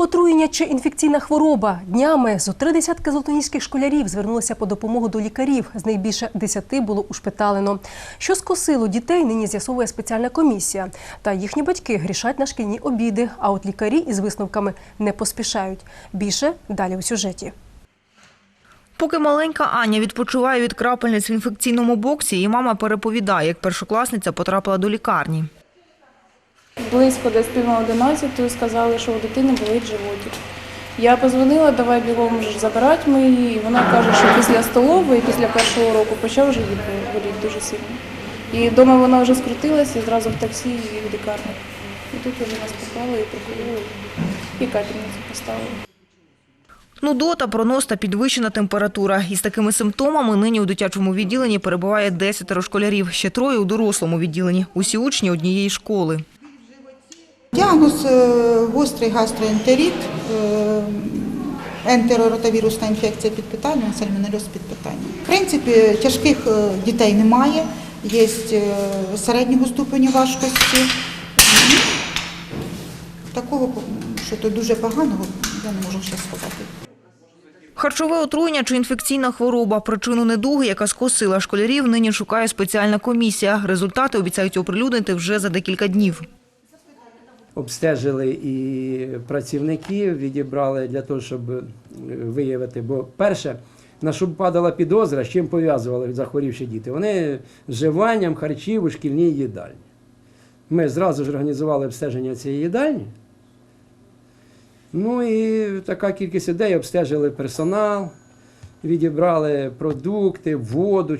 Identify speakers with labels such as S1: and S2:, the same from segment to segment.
S1: Отруєння чи інфекційна хвороба днями зо три десятки золотоніських школярів звернулися по допомогу до лікарів. З них більше десяти було ушпиталено. Що скосило дітей, нині з'ясовує спеціальна комісія. Та їхні батьки грішать на шкільні обіди. А от лікарі із висновками не поспішають. Більше далі у сюжеті.
S2: Поки маленька Аня відпочиває від крапельниць в інфекційному боксі, її мама переповідає, як першокласниця потрапила до лікарні.
S3: Близько десь пів на 11 сказали, що у дитини болить животик. Я позвонила, давай бігом забирати ми її. І вона каже, що після столової, після першого року почав живіт боліти дуже сильно. І вдома вона вже скрутилася і зразу в таксі і в лікарню. І тут вже нас поклали і прокололи, і капельницю поставили.
S2: Нудота, пронос та підвищена температура. Із такими симптомами нині у дитячому відділенні перебуває 10 школярів, ще троє у дорослому відділенні. Усі учні однієї школи.
S4: Діагноз е, гострий гастроентерит, е, ентероротавірусна інфекція під питанням, сальмонельоз під питанням. В принципі, тяжких е, дітей немає, є середнього ступеню важкості. Такого, що то дуже поганого, я не можу ще сказати.
S2: Харчове отруєння чи інфекційна хвороба. Причину недуги, яка скосила школярів, нині шукає спеціальна комісія. Результати обіцяють оприлюднити вже за декілька днів.
S5: Обстежили і працівників, відібрали для того, щоб е, виявити. Бо перше, на що падала підозра, з чим пов'язували захворівші діти, вони з вживанням харчів у шкільній їдальні. Ми зразу ж організували обстеження цієї їдальні. Ну і така кількість людей обстежили персонал, відібрали продукти, воду.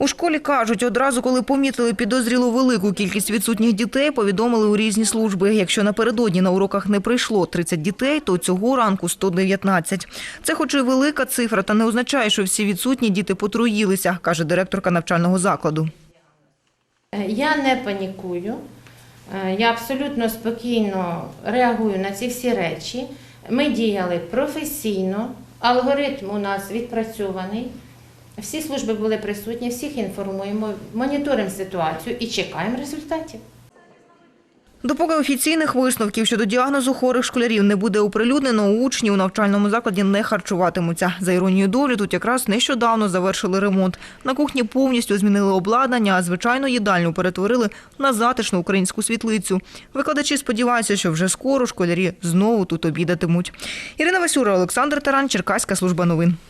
S2: У школі кажуть, одразу коли помітили підозрілу велику кількість відсутніх дітей, повідомили у різні служби. Якщо напередодні на уроках не прийшло 30 дітей, то цього ранку 119. Це хоч і велика цифра, та не означає, що всі відсутні діти потруїлися, каже директорка навчального закладу.
S6: Е, Я не панікую, Е, я абсолютно спокійно реагую на ці всі речі. Ми діяли професійно, алгоритм у нас відпрацьований. Всі служби були присутні, всіх інформуємо, моніторимо ситуацію і чекаємо результатів.
S2: Допоки офіційних висновків щодо діагнозу хворих школярів не буде оприлюднено, учні у навчальному закладі не харчуватимуться. За іронією долі, тут якраз нещодавно завершили ремонт. На кухні повністю змінили обладнання, а звичайно їдальню перетворили на затишну українську світлицю. Викладачі сподіваються, що вже скоро школярі знову тут обідатимуть. Ірина Васюра, Олександр Таран, Черкаська служба новин.